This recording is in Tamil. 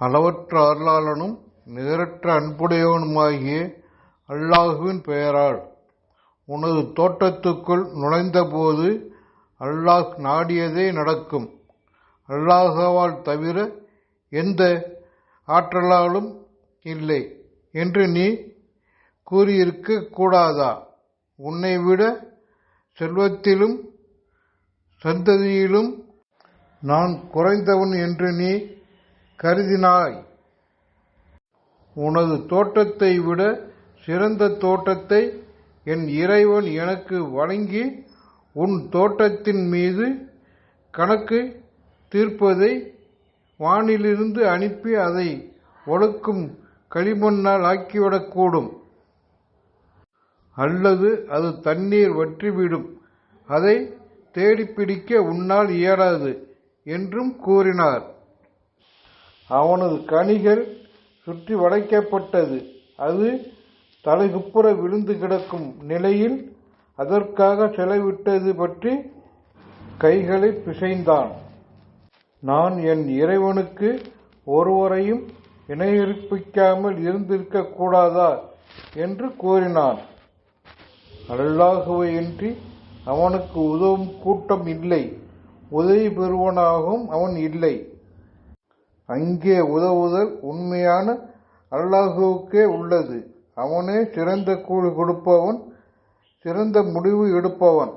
அளவற்ற அருளாளனும் நிகரற்ற அன்புடையவனுமாகிய அல்லாஹுவின் பெயரால் உனது தோட்டத்துக்குள் நுழைந்தபோது அல்லாஹ் நாடியதே நடக்கும். அல்லாஹவால் தவிர எந்த ஆற்றலாலும் இல்லை என்று நீ கூறியிருக்க கூடாதா? உன்னை விட செல்வத்திலும் சந்ததியிலும் நான் குறைந்தவன் என்று நீ கருதினாய். உனது தோட்டத்தை விட சிறந்த தோட்டத்தை என் இறைவன் எனக்கு வழங்கி உன் தோட்டத்தின் மீது கணக்கு தீர்ப்பதை வானிலிருந்து அனுப்பி அதை ஒழுக்கும் களிமண்ணால் ஆக்கிவிடக்கூடும். அல்லது அது தண்ணீர் வற்றிவிடும். அதை தேடிப்பிடிக்க உன்னால் இயலாது என்றும் கூறினார். அவனது கனிகள் சுற்றி வளைக்கப்பட்டது. அது தலைகுப்புற விழுந்து கிடக்கும் நிலையில் அதற்காக செலவிட்டது பற்றி கைகளை பிசைந்தான். நான் என் இறைவனுக்கு ஒருவரையும் இணையிருப்பிக்காமல் இருந்திருக்க கூடாதா என்று கூறினான் அல்லாஹுவையின்றி அவனுக்கு உதவும் கூட்டம் இல்லை. உதவி பெறுவனாகவும் அவன் இல்லை. அங்கே உதவுதல் உண்மையான அல்லாஹுவுக்கே உள்ளது. அவனே சிறந்த கூலி கொடுப்பவன் சிறந்த முடிவு எடுப்பவன்.